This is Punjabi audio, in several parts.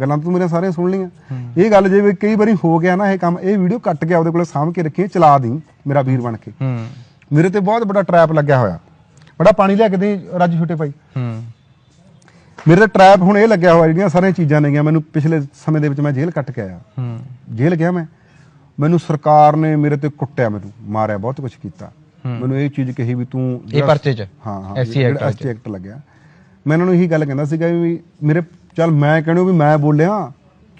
ਗੱਲਾਂ ਤਾਂ ਮੇਰੀਆਂ ਸਾਰੀਆਂ ਸੁਣ ਲਈਆਂ। ਇਹ ਗੱਲ ਜੇ ਵੀ ਕਈ ਵਾਰੀ ਹੋ ਗਿਆ ਨਾ ਇਹ ਕੰਮ ਇਹ ਵੀਡੀਓ ਕੱਟ ਕੇ ਆਪਦੇ ਕੋਲੇ ਸਾਂਭ ਕੇ ਰੱਖੀ ਚਲਾ ਦੀ ਮੇਰਾ ਵੀਰ ਬਣ ਕੇ। ਹੂੰ। ਮੇਰੇ ਤੇ ਬਹੁਤ ਵੱਡਾ ਟਰੈਪ ਲੱਗਿਆ ਹੋਇਆ। ਬੜਾ ਪਾਣੀ ਲਿਆ ਕੇ ਦੇ ਰਾਜੂ ਛੋਟੇ ਭਾਈ। ਹੂੰ। ਮੇਰੇ ਤੇ ਟਰੈਪ ਹੁਣ ਇਹ ਲੱਗਿਆ ਹੋਇਆ ਜਿਹੜੀਆਂ ਸਾਰੀਆਂ ਚੀਜ਼ਾਂ ਨੇਗੀਆਂ ਮੈਨੂੰ ਪਿਛਲੇ ਸਮੇਂ ਦੇ ਵਿੱਚ ਮੈਂ ਜੇਲ੍ਹ ਕੱਟ ਕੇ ਆਇਆ। ਹੂੰ। ਜੇਲ੍ਹ ਗਿਆ ਮੈਂ। ਮੈਨੂੰ ਸਰਕਾਰ ਨੇ ਮੇਰੇ ਤੇ ਕੁੱਟਿਆ ਮੈਨੂੰ ਮਾਰਿਆ ਬਹੁਤ ਕੁਝ ਕੀਤਾ। ਮੈਨੂੰ ਇਹ ਚੀਜ਼ ਕਹੀ ਵੀ ਤੂੰ ਇਹ ਪਰਚੇ 'ਚ? ਹਾਂ ਹਾਂ ਐਸਟੀ ਐਕਟ ਲੱਗਿਆ। ਮੈਂ ਇਹਨਾਂ ਨੂੰ ਇਹੀ ਗੱਲ ਕਹਿੰਦਾ ਸੀਗਾ ਵੀ ਮੇਰੇ ਚੱਲ ਮੈਂ ਕਹਿਣੋ ਵੀ ਮੈਂ ਬੋਲਿਆ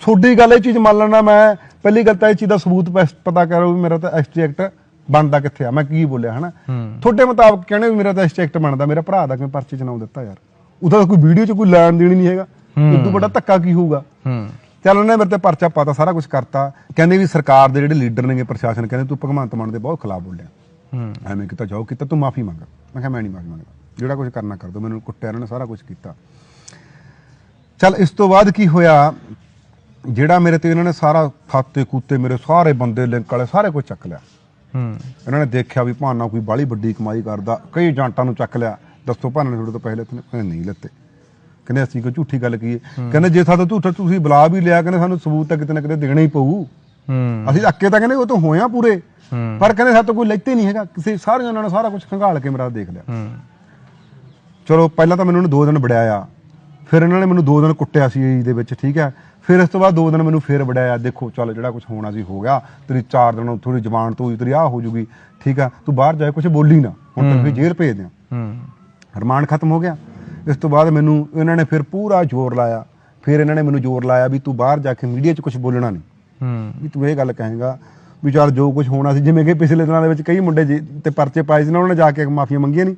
ਛੋਡੀ ਗੱਲ ਇਹ ਚੀਜ਼ ਮੰਨ ਲੈਣਾ ਮੈਂ ਪਹਿਲੀ ਗੱਲ ਤਾਂ ਇਹ ਚੀਜ਼ ਦਾ ਸਬੂਤ ਪਤਾ ਕਰੋ ਵੀ ਮੇਰਾ ਤਾਂ ਐਕਟ ਬਣਦਾ ਕਿੱਥੇ ਆ ਮੈਂ ਕੀ ਬੋਲਿਆ ਹਨਾ? ਤੁਹਾਡੇ ਮੁਤਾਬਕ ਕਹਿੰਦੇ ਵੀ ਮੇਰਾ ਤਾਂ ਐਕਟ ਬਣਦਾ ਮੇਰਾ ਭਰਾ ਦਾ ਕਿਵੇਂ ਪਰਚੇ ਚ ਨਾਮ ਦਿੱਤਾ ਯਾਰ? ਉਹਦਾ ਕੋਈ ਵੀਡੀਓ ਚ ਕੋਈ ਲੈਣ ਦੇਣੀ ਨਹੀਂ ਹੈਗਾ। ਇਦੋਂ ਵੱਡਾ ਧੱਕਾ ਕੀ ਹੋਊਗਾ? ਚੱਲ ਉਹਨੇ ਮੇਰੇ ਤੇ ਪਰਚਾ ਪਾਤਾ ਸਾਰਾ ਕੁਝ ਕਰਤਾ। ਕਹਿੰਦੇ ਵੀ ਸਰਕਾਰ ਦੇ ਜਿਹੜੇ ਲੀਡਰ ਨੇਗੇ ਪ੍ਰਸ਼ਾਸਨ ਕਹਿੰਦੇ ਤੂੰ ਭਗਵੰਤ ਮਾਨ ਦੇ ਬਹੁਤ ਖਿਲਾਫ ਬੋਲਿਆ। ਐਵੇਂ ਕੀਤਾ ਜਾਓ ਕੀਤਾ ਤੂੰ ਮਾਫੀ ਮੰਗ। ਮੈਂ ਕਿਹਾ ਮੈਂ ਨਹੀਂ ਮਾਫੀ ਮੰਗਦਾ। ਜਿਹੜਾ ਕੁਝ ਕਰਨਾ ਕਰ ਦੋ ਮੈਨੂੰ ਕੁੱਟਿਆ ਇਹਨਾਂ ਨੇ ਸਾਰਾ ਕੁਝ ਕੀਤਾ। ਚੱਲ ਇਸ ਤੋਂ ਬਾਅਦ ਕੀ ਹੋਇਆ? ਜਿਹੜਾ ਮੇਰੇ ਤੇ ਇਹਨਾਂ ਨੇ ਸਾਰਾ ਖਾਤੇ ਕੂਤੇ ਮੇਰੇ ਸਾਰੇ ਬੰਦੇ ਲਿੰਕ ਵਾਲੇ ਸਾਰੇ ਕੁਝ ਚੱਕ ਲਿਆ। ਹੂੰ। ਇਹਨਾਂ ਨੇ ਦੇਖਿਆ ਵੀ ਭਾਨਾ ਕੋਈ ਬਾਲੀ ਵੱਡੀ ਕਮਾਈ ਕਰਦਾ ਕਈ ਜਾਂਟਾਂ ਨੂੰ ਚੱਕ ਲਿਆ। ਦੱਸੋ ਭਾਨਾ ਨੇ ਤੁਹਾਡੇ ਤੋਂ ਨੇ? ਕਹਿੰਦੇ ਨਹੀਂ ਲੈਤੇ। ਕਹਿੰਦੇ ਅਸੀਂ ਕੋਈ ਝੂਠੀ ਗੱਲ ਕੀਏ ਕਹਿੰਦੇ ਜੇ ਸਾਡਾ ਝੂਠਾ ਤੁਸੀਂ ਬੁਲਾ ਵੀ ਲਿਆ ਕਹਿੰਦੇ ਸਾਨੂੰ ਸਬੂਤ ਤਾਂ ਕਿਤੇ ਨਾ ਕਿਤੇ ਦੇਣਾ ਹੀ ਪਊ। ਹੂੰ। ਅਸੀਂ ਅੱਕੇ ਤਾਂ ਕਹਿੰਦੇ ਉਹ ਤਾਂ ਹੋਇਆ ਪੂਰੇ। ਪਰ ਕਹਿੰਦੇ ਸਾਡੇ ਤੋਂ ਕੋਈ ਲੈਤੇ ਨਹੀਂ ਹੈਗਾ। ਕਿਸੇ ਸਾਰਿਆਂ ਉਹਨਾਂ ਨੇ ਸਾਰਾ ਕੁਝ ਖੰਗਾਲ ਕੇ ਮੇਰਾ ਦੇਖ ਲਿਆ। ਹੂੰ। ਚਲੋ ਪਹਿਲਾਂ ਤਾਂ ਮੈਨੂੰ ਉਹਨੇ ਦੋ ਦਿਨ ਵੜਾਇਆ ਫਿਰ ਇਹਨਾਂ ਨੇ ਮੈਨੂੰ ਦੋ ਦਿਨ ਕੁੱਟਿਆ ਸੀ ਏਜ ਦੇ ਵਿੱਚ ਠੀਕ ਹੈ। ਫਿਰ ਇਸ ਤੋਂ ਬਾਅਦ ਦੋ ਦਿਨ ਮੈਨੂੰ ਫੇਰ ਵੜਾਇਆ ਦੇਖੋ ਚਲ ਜਿਹੜਾ ਕੁਝ ਹੋਣਾ ਸੀ ਹੋ ਗਿਆ। ਤੇਰੀ ਚਾਰ ਦਿਨ ਥੋੜੀ ਜ਼ਬਾਨ ਤੋਂ ਤੇਰੀ ਆ ਹੋ ਜੂਗੀ ਠੀਕ ਆ ਤੂੰ ਬਾਹਰ ਜਾ ਕੁਝ ਬੋਲੀ ਨਾ ਹੁਣ ਤੈਨੂੰ ਜੇਲ੍ਹ ਭੇਜ ਦਿਆਂ। ਹੂੰ। ਰਿਮਾਂਡ ਖਤਮ ਹੋ ਗਿਆ। ਇਸ ਤੋਂ ਬਾਅਦ ਮੈਨੂੰ ਇਹਨਾਂ ਨੇ ਫਿਰ ਪੂਰਾ ਜ਼ੋਰ ਲਾਇਆ। ਫਿਰ ਇਹਨਾਂ ਨੇ ਮੈਨੂੰ ਜ਼ੋਰ ਲਾਇਆ ਵੀ ਤੂੰ ਬਾਹਰ ਜਾ ਕੇ ਮੀਡੀਆ 'ਚ ਕੁਝ ਬੋਲਣਾ ਨਹੀਂ। ਹੂੰ। ਵੀ ਤੂੰ ਇਹ ਗੱਲ ਕਹੇਗਾ ਵੀ ਚੱਲ ਜੋ ਕੁਝ ਹੋਣਾ ਸੀ ਜਿਵੇਂ ਕਿ ਪਿਛਲੇ ਦਿਨਾਂ ਦੇ ਵਿੱਚ ਕਈ ਮੁੰਡੇ ਤੇ ਪਰਚੇ ਪਾਏ ਸੀ ਨਾ ਉਹਨਾਂ ਨੇ ਜਾ ਕੇ ਮਾਫੀਆਂ ਮੰਗੀਆਂ ਨਹੀਂ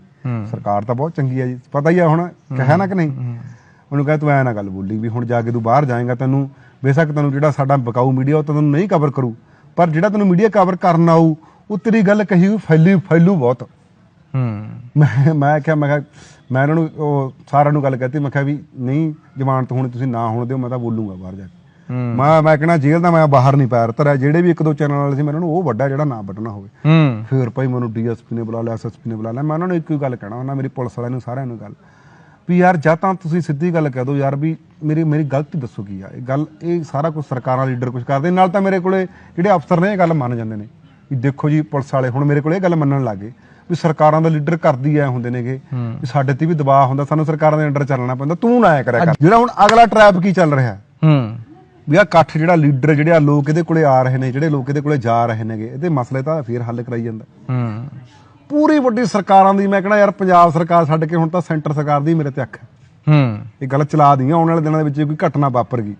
ਸਰਕਾਰ ਤਾਂ ਬਹੁਤ ਚੰਗੀ ਹੈ ਜੀ ਪਤਾ ਹੀ ਆ ਹੁਣ ਕਹਿਆ ਨਾ ਕਿ ਨਹੀਂ। ਉਹਨੂੰ ਕਹੇ ਤੂੰ ਐ ਨਾ ਗੱਲ ਬੋਲੀ ਵੀ ਹੁਣ ਜਾ ਕੇ ਤੂੰ ਬਾਹਰ ਜਾਏਗਾ ਤੈਨੂੰ ਬੇਸ਼ੱਕ ਤੈਨੂੰ ਜਿਹੜਾ ਸਾਡਾ ਬਕਾਊ ਮੀਡੀਆ ਉਹ ਤੈਨੂੰ ਨਹੀਂ ਕਵਰ ਕਰੂ ਪਰ ਜਿਹੜਾ ਤੈਨੂੰ ਮੀਡੀਆ ਕਵਰ ਕਰਨ ਆਊ ਉਹ ਤੇਰੀ ਗੱਲ ਕਹੀ ਹੋਈ ਫੈਲੀ ਫੈਲੂ ਬਹੁਤ। ਹੂੰ। ਮੈਂ ਮੈਂ ਕਿਹਾ ਮੈਂ ਕਿਹਾ ਮੈਂ ਇਹਨਾਂ ਨੂੰ ਉਹ ਸਾਰਿਆਂ ਨੂੰ ਗੱਲ ਕਹਤੀ ਮੈਂ ਕਿਹਾ ਵੀ ਨਹੀਂ ਜ਼ਮਾਨਤ ਹੁਣ ਤੁਸੀਂ ਨਾ ਹੋਣ ਦਿਓ ਮੈਂ ਤਾਂ ਬੋਲੂੰਗਾ ਬਾਹਰ ਜਾ ਕੇ। ਮੈਂ ਮੈਂ ਕਹਿਣਾ ਜੇਲ੍ਹ ਦਾ ਮੈਂ ਬਾਹਰ ਨਹੀਂ ਪੈਰ ਧਰਿਆ ਜਿਹੜੇ ਵੀ ਇੱਕ ਦੋ ਚੈਨਲ ਵਾਲੇ ਸੀ ਮੈਂ ਉਹਨਾਂ ਨੂੰ ਉਹ ਵੱਡਾ ਜਿਹੜਾ ਨਾ ਵੱਢਣਾ ਹੋਵੇ। ਫਿਰ ਭਾਈ ਮੈਨੂੰ ਡੀਐਸਪੀ ਨੇ ਬੁਲਾ ਲਿਆ ਐਸਐਸਪੀ ਨੇ ਬੁਲਾ ਲਿਆ। ਮੈਂ ਉਹਨਾਂ ਨੂੰ ਇੱਕੋ ਹੀ ਗੱਲ ਕਹਿਣਾ ਉਹਨਾਂ ਮੇਰੀ ਪੁਲਿਸ ਵਾਲਿਆਂ ਨੂੰ ਸਾਰਿਆਂ ਨੂੰ ਗੱਲ ਵੀ ਯਾਰ ਜਾਂ ਤਾਂ ਤੁਸੀਂ ਸਿੱਧੀ ਗੱਲ ਕਹਿ ਦਿਓ ਯਾਰ ਵੀ ਮੇਰੀ ਮੇਰੀ ਗਲਤੀ ਦੱਸੋ ਕੀ ਆ। ਇਹ ਗੱਲ ਇਹ ਸਾਰਾ ਕੁਝ ਸਰਕਾਰਾਂ ਲੀਡਰ ਕੁਝ ਕਰਦੇ ਨਾਲ ਤਾਂ ਮੇਰੇ ਕੋਲੇ ਜਿਹੜੇ ਅਫਸਰ ਨੇ ਇਹ ਗੱਲ ਮੰਨ ਜਾਂਦੇ ਨੇ ਵੀ ਦੇਖੋ ਜੀ ਪੁਲਿਸ ਵਾਲੇ ਹੁਣ ਮੇਰੇ ਕੋਲੇ ਇਹ ਗੱਲ ਮੰਨਣ ਲੱਗੇ ਵੀ ਸਰਕਾਰਾਂ ਦਾ ਲੀਡਰ ਕਰਦੀ ਐ ਹੁੰਦੇ ਨੇਗੇ ਵੀ ਸਾਡੇ ਤੇ ਵੀ ਦਬਾਅ ਹੁੰਦਾ ਸਾਨੂੰ ਸਰਕਾਰਾਂ ਦੇ ਅੰਡਰ ਚੱਲਣਾ ਪੈਂਦਾ ਤੂੰ ਨਾ ਆਇਆ ਕਰਿਆ ਕਰ। ਜਿਹੜਾ ਹੁਣ ਅਗਲਾ ਟ੍ਰੈਪ ਕੀ ਚੱਲ ਰਿਹਾ? ਹੂੰ। ਵੀ ਆ ਇਕੱਠ ਜਿਹੜਾ ਲੀਡਰ ਜਿਹੜੇ ਆ ਲੋਕ ਇਹਦੇ ਕੋਲੇ ਆ ਰਹੇ ਨੇ ਜਿਹੜੇ ਲੋਕ ਇਹਦੇ ਕੋਲੇ ਜਾ ਰਹੇ ਨੇਗੇ ਇਹਦੇ ਮਸਲੇ ਤਾਂ ਫੇਰ ਹੱਲ ਕਰਾਈ ਜਾਂਦਾ। ਹੂੰ। ਪੂਰੀ ਵੱਡੀ ਸਰਕਾਰਾਂ ਦੀ ਮੈਂ ਕਹਿੰਦਾ ਯਾਰ ਪੰਜਾਬ ਸਰਕਾਰ ਛੱਡ ਕੇ ਹੁਣ ਤਾਂ ਸੈਂਟਰ ਸਰਕਾਰ ਦੀ ਮੇਰੇ ਤੇ ਅੱਖ ਹੈ। ਇਹ ਗੱਲ ਚਲਾ ਦੀਆਂ ਆਉਣ ਵਾਲੇ ਦਿਨਾਂ ਦੇ ਵਿੱਚ ਕੋਈ ਘਟਨਾ ਵਾਪਰ ਗਈ।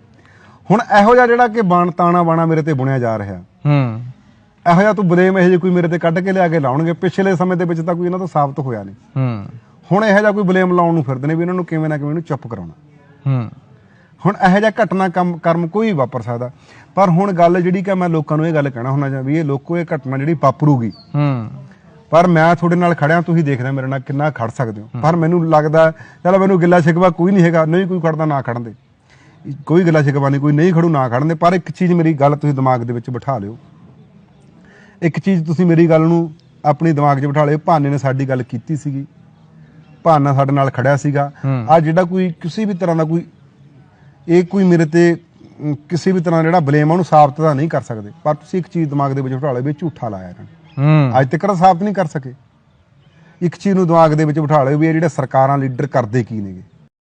ਹੁਣ ਇਹੋ ਜਿਹਾ ਜਿਹੜਾ ਕਿ ਬਾਣ ਤਾਣਾ ਬਾਣਾ ਮੇਰੇ ਤੇ ਬੁਣਿਆ ਜਾ ਰਿਹਾ। ਹੂੰ। ਇਹੋ ਜਿਹਾ ਤੂੰ ਬਲੇਮ ਇਹੋ ਜਿਹੇ ਕੋਈ ਮੇਰੇ ਤੇ ਕੱਢ ਕੇ ਲਿਆ ਕੇ ਲਾਉਣਗੇ ਪਿਛਲੇ ਸਮੇਂ ਦੇ ਵਿੱਚ ਤਾਂ ਕੋਈ ਇਹਨਾਂ ਤੋਂ ਸਾਬਤ ਹੋਇਆ ਨਹੀਂ। ਹੂੰ। ਹੁਣ ਇਹੋ ਜਿਹਾ ਕੋਈ ਬਲੇਮ ਲਾਉਣ ਨੂੰ ਫਿਰਦੇ ਨੇ ਵੀ ਇਹਨਾਂ ਨੂੰ ਕਿਵੇਂ ਨਾ ਕਿਵੇਂ ਇਹਨੂੰ ਚੁੱਪ ਕਰਾਉਣਾ। ਹੂੰ। ਹੁਣ ਇਹੋ ਜਿਹਾ ਘਟਨਾ ਕੰਮ ਕਰਮ ਕੋਈ ਵਾਪਰ ਸਕਦਾ। ਪਰ ਹੁਣ ਗੱਲ ਜਿਹੜੀ ਕਿ ਮੈਂ ਲੋਕਾਂ ਨੂੰ ਇਹ ਗੱਲ ਕਹਿਣਾ ਹੁੰਦਾ ਜਾਂ ਵੀ ਇਹ ਲੋਕੋ ਇਹ ਘਟਨਾ ਜਿਹੜੀ ਵਾਪਰੂਗੀ। ਹੂੰ। ਪਰ ਮੈਂ ਤੁਹਾਡੇ ਨਾਲ ਖੜਿਆ ਤੁਸੀਂ ਦੇਖਦੇ ਮੇਰੇ ਨਾਲ ਕਿੰਨਾ ਖੜ ਸਕਦੇ ਹੋ। ਪਰ ਮੈਨੂੰ ਲੱਗਦਾ ਚਲ ਮੈਨੂੰ ਗਿੱਲਾ ਸ਼ਿਕਵਾ ਕੋਈ ਨਹੀਂ ਹੈਗਾ ਨਹੀਂ ਕੋਈ ਖੜਦਾ ਨਾ ਖੜਨ ਦੇ ਕੋਈ ਗਿੱਲਾ ਸ਼ਿਕਵਾ ਨਹੀਂ ਕੋਈ ਨਹੀਂ ਖੜੂ ਨਾ ਖੜਨ ਦੇ ਪਰ ਇੱਕ ਚੀਜ਼ ਮੇਰੀ ਗੱਲ ਤੁਸੀਂ ਦਿਮਾਗ ਦੇ ਵਿੱਚ ਬਿਠਾ ਲਿਓ। ਇੱਕ ਚੀਜ਼ ਤੁਸੀਂ ਮੇਰੀ ਗੱਲ ਨੂੰ ਆਪਣੀ ਦਿਮਾਗ 'ਚ ਬਿਠਾ ਲਿਓ। ਭਾਨੇ ਨੇ ਸਾਡੀ ਗੱਲ ਕੀਤੀ ਸੀਗੀ। ਭਾਨਾ ਸਾਡੇ ਨਾਲ ਖੜਿਆ ਸੀਗਾ। ਆ ਜਿਹੜਾ ਕੋਈ ਕਿਸੇ ਵੀ ਤਰ੍ਹਾਂ ਦਾ ਕੋਈ ਇਹ ਕੋਈ ਮੇਰੇ ਤੇ ਅਮ, ਕਿਸੇ ਵੀ ਤਰ੍ਹਾਂ ਜਿਹੜਾ ਬਲੇਮ ਆ ਉਹਨੂੰ ਸਾਬਤ ਤਾਂ ਨਹੀਂ ਕਰ ਸਕਦੇ। ਪਰ ਤੁਸੀਂ ਇੱਕ ਚੀਜ਼ ਦਿਮਾਗ ਦੇ ਵਿੱਚ ਬਿਠਾ ਲਿਓ ਵੀ ਇਹ ਝੂਠਾ ਲਾਇਆ ਇਹਨਾਂ ਨੇ। ਹੂੰ। ਅੱਜ ਤੱਕ ਤਾਂ ਸਾਬਤ ਨਹੀਂ ਕਰ ਸਕੇ। ਇੱਕ ਚੀਜ਼ ਨੂੰ ਦਿਮਾਗ ਦੇ ਵਿੱਚ ਬਿਠਾ ਲਿਓ ਵੀ ਇਹ ਜਿਹੜੇ ਸਰਕਾਰਾਂ ਲੀਡਰ ਕਰਦੇ ਕੀ ਨੇਗੇ?